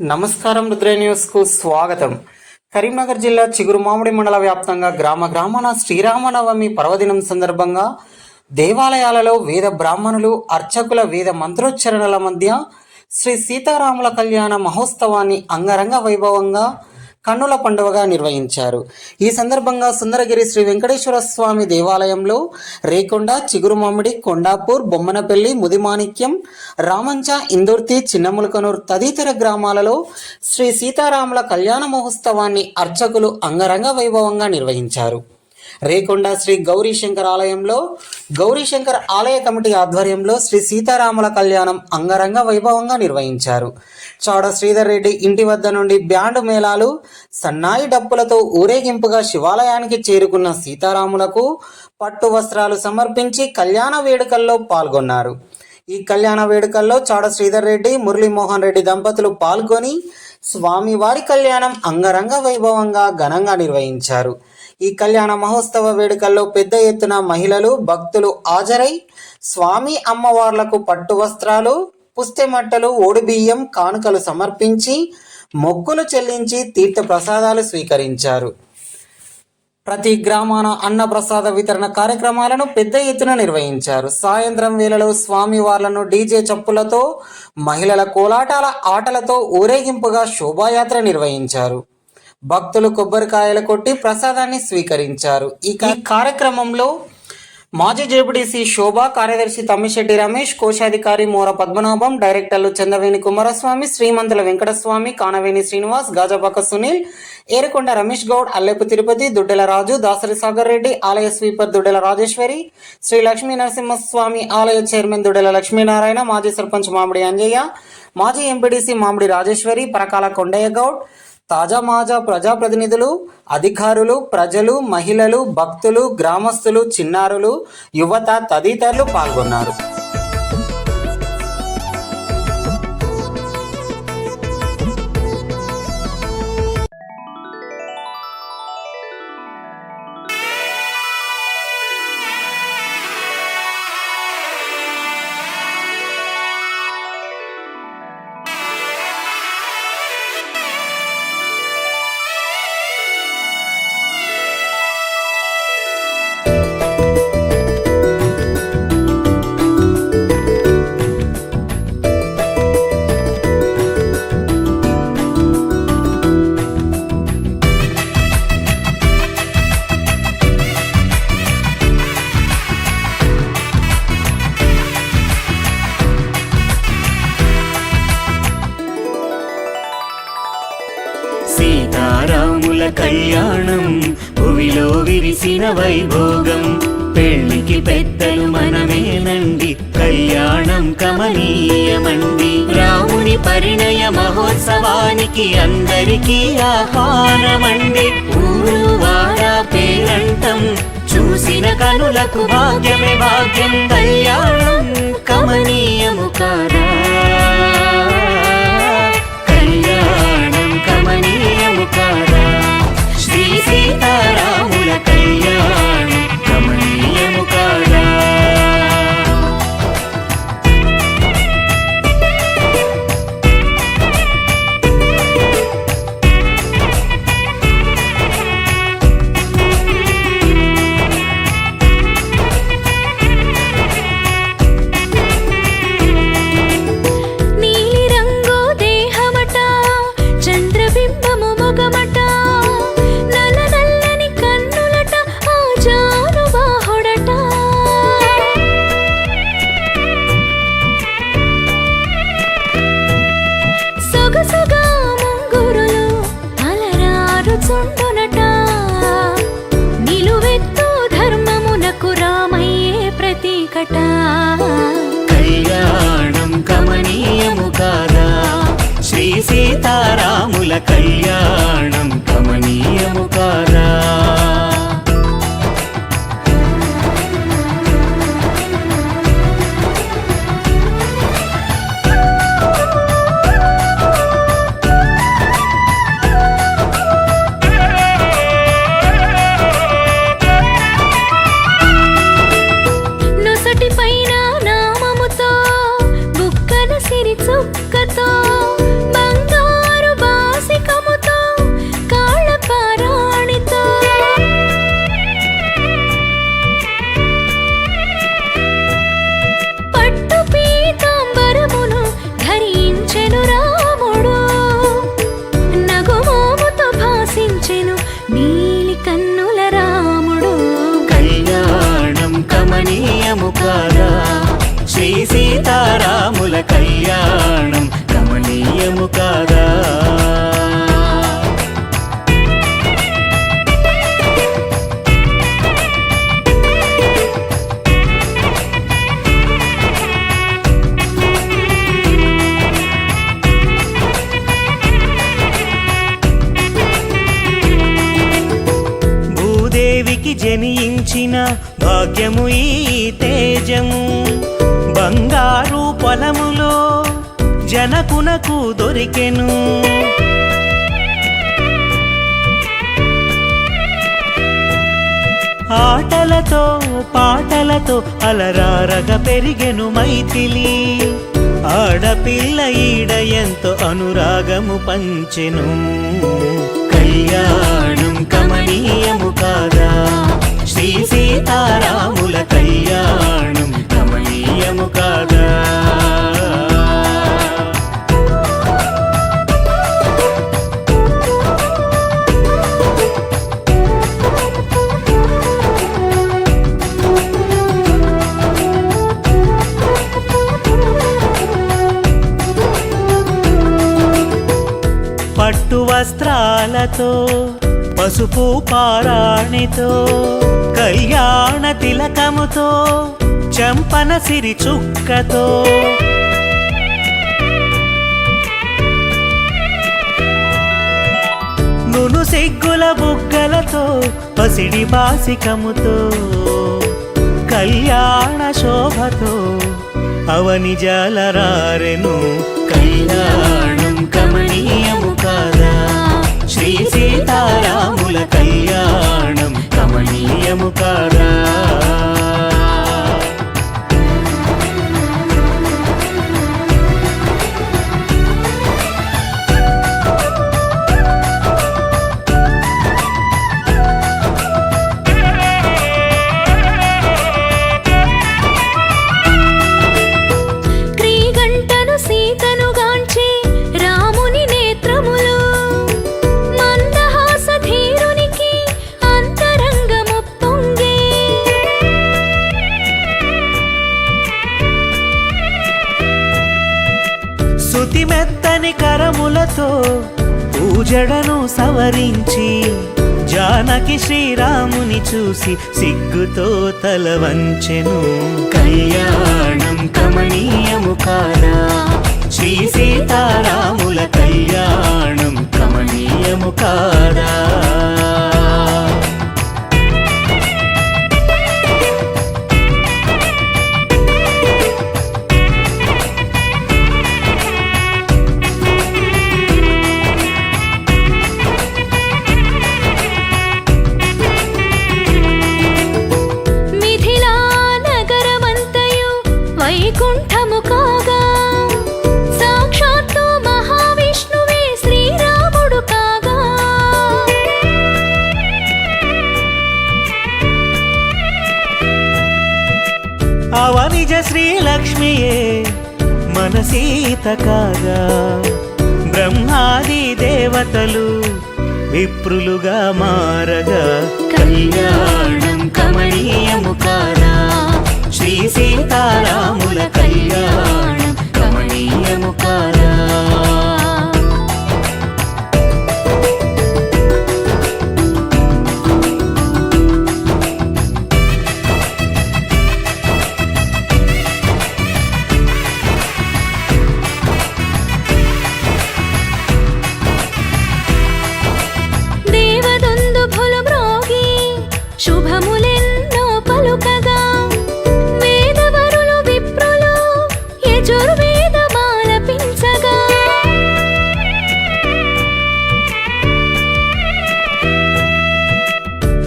నమస్కారం రుద్ర న్యూస్కు స్వాగతం. కరీంనగర్ జిల్లా చిగురుమామిడి మండల వ్యాప్తంగా గ్రామ గ్రామాన శ్రీరామనవమి పర్వదినం సందర్భంగా దేవాలయాలలో వేద బ్రాహ్మణులు అర్చకుల వేద మంత్రోచ్చరణల మధ్య శ్రీ సీతారాముల కళ్యాణ మహోత్సవాన్ని అంగరంగ వైభవంగా కన్నుల పండుగగా నిర్వహించారు. ఈ సందర్భంగా సుందరగిరి శ్రీ వెంకటేశ్వర స్వామి దేవాలయంలో రేకొండ చిగురుమామిడి కొండాపూర్ బొమ్మనపల్లి ముదిమాణిక్యం రామంచ ఇందుర్తి చిన్నములకనూర్ తదితర గ్రామాలలో శ్రీ సీతారాముల కళ్యాణ మహోత్సవాన్ని అర్చకులు అంగరంగ వైభవంగా నిర్వహించారు. రేకొండ శ్రీ గౌరీశంకర్ ఆలయంలో గౌరీశంకర్ ఆలయ కమిటీ ఆధ్వర్యంలో శ్రీ సీతారాముల కళ్యాణం అంగరంగ వైభవంగా నిర్వహించారు. చాడ శ్రీధర్ రెడ్డి ఇంటి వద్ద నుండి బ్యాండ్ మేళాలు సన్నాయి డప్పులతో ఊరేగింపుగా శివాలయానికి చేరుకున్న సీతారాములకు పట్టు వస్త్రాలు సమర్పించి కళ్యాణ వేడుకల్లో పాల్గొన్నారు. ఈ కళ్యాణ వేడుకల్లో చాడ శ్రీధర్ రెడ్డి మురళీమోహన్ రెడ్డి దంపతులు పాల్గొని స్వామివారి కళ్యాణం అంగరంగ వైభవంగా ఘనంగా నిర్వహించారు. ఈ కళ్యాణ మహోత్సవ వేడుకల్లో పెద్ద ఎత్తున మహిళలు భక్తులు హాజరై స్వామి అమ్మవార్లకు పట్టు వస్త్రాలు పుస్తెమట్టలు ఓడిబియ్యం కానుకలు సమర్పించి మొక్కులు చెల్లించి తీర్థ ప్రసాదాలు స్వీకరించారు. ప్రతి గ్రామాన అన్న ప్రసాద వితరణ కార్యక్రమాలను పెద్ద ఎత్తున నిర్వహించారు. సాయంత్రం వేళలో స్వామివార్లను డీజే చప్పులతో మహిళల కోలాటాల ఆటలతో ఊరేగింపుగా శోభాయాత్ర నిర్వహించారు. భక్తులు కొబ్బరికాయలు కొట్టి ప్రసాదాన్ని స్వీకరించారు. ఈ కార్యక్రమంలో మాజీ జేపీటీసీ శోభ కార్యదర్శి తమ్మిశెట్టి రమేష్ కోశాధికారి మోర పద్మనాభం డైరెక్టర్లు చందవేణి కుమారస్వామి శ్రీమంతుల వెంకటస్వామి కానవేణి శ్రీనివాస్ గాజపాక సునీల్ ఏరుకొండ రమేష్ గౌడ్ అల్లెపు తిరుపతి దుడ్డెల రాజు దాసరి సాగర్ రెడ్డి ఆలయ స్వీపర్ దుడ్డెల రాజేశ్వరి శ్రీ లక్ష్మీ నరసింహస్వామి ఆలయ చైర్మన్ దుడ్డెల లక్ష్మీనారాయణ మాజీ సర్పంచ్ మామిడి అంజయ్య మాజీ ఎంపీడీసీ మామిడి రాజేశ్వరి పరకాల కొండయ్య గౌడ్ తాజా మాజా ప్రజాప్రతినిధులు అధికారులు ప్రజలు మహిళలు భక్తులు గ్రామస్తులు చిన్నారులు యువత తదితరులు పాల్గొన్నారు. కళ్యాణం. భువిలో విరిసిన వైభోగం. పెళ్ళికి పెద్దలు మనమేనండి. కళ్యాణం కమనీయమండి. రాముని పరిణయ మహోత్సవానికి అందరికీ ఆహారమండి ఊరు వారా పేరంటం. చూసిన కనులకు భాగ్యమే భాగ్యం. కళ్యాణం కమనీయము కారా కళ్యాణం కమనీయము కారా సీతారాముడు కళ్యాణం భాగ్యము ఈ తేజము. బంగారు పొలములో జనకునకు దొరికెను. ఆటలతో పాటలతో అలరారగ పెరిగెను మైథిలి. ఆడపిల్ల ఈడ ఎంతో అనురాగము పంచెను. కళ్యాణం కమనీయము సీతారాముల కళ్యాణం కమనీయము కాదా? పట్టు వస్త్రాలతో పసుపు పారాణితో కళ్యాణ తిలకముతో చంపన సిరి చుక్కతో. నును సిగ్గుల బుగ్గలతో పసిడి బాసికముతో. కళ్యాణ శోభతో అవని జలరారెను. కళ్యాణం కమనీయము కాదా? శ్రీ సీతారాముల కళ్యాణం రమణీయము కాదా? క్రీగంటను సీతను గాంచే తో పూజడను సవరించి జానకి శ్రీరాముని చూసి సిగ్గుతో తల వంచెను. కళ్యాణం కమనీయము కాదా శ్రీ సీతారాముల కళ్యాణం కమనీయము కాదా? కాగా బ్రహ్మాది దేవతలు విప్రులుగా మారగా. కళ్యాణం కమనీయము కాదా? శ్రీ సీతారాముల కళ్యాణం కమనీయము కాదా?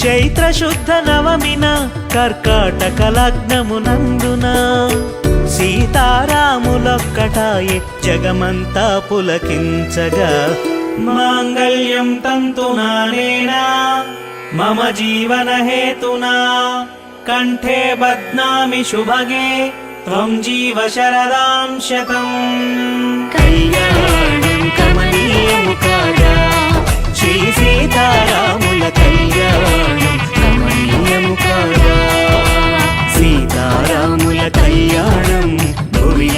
శుద్ధ నవమిన కర్కాటక లగ్నమునందున సీతారాములొక్కటాయే జగమంతా పులకించగా. మాంగళ్యం తంతునానేనా మమ జీవన హేతునా? కంఠే బధ్నామి శుభగే త్వం జీవ శరదాం శతం. కళ్యాణం కమనీయము కాగా. శ్రీ సీతా dela.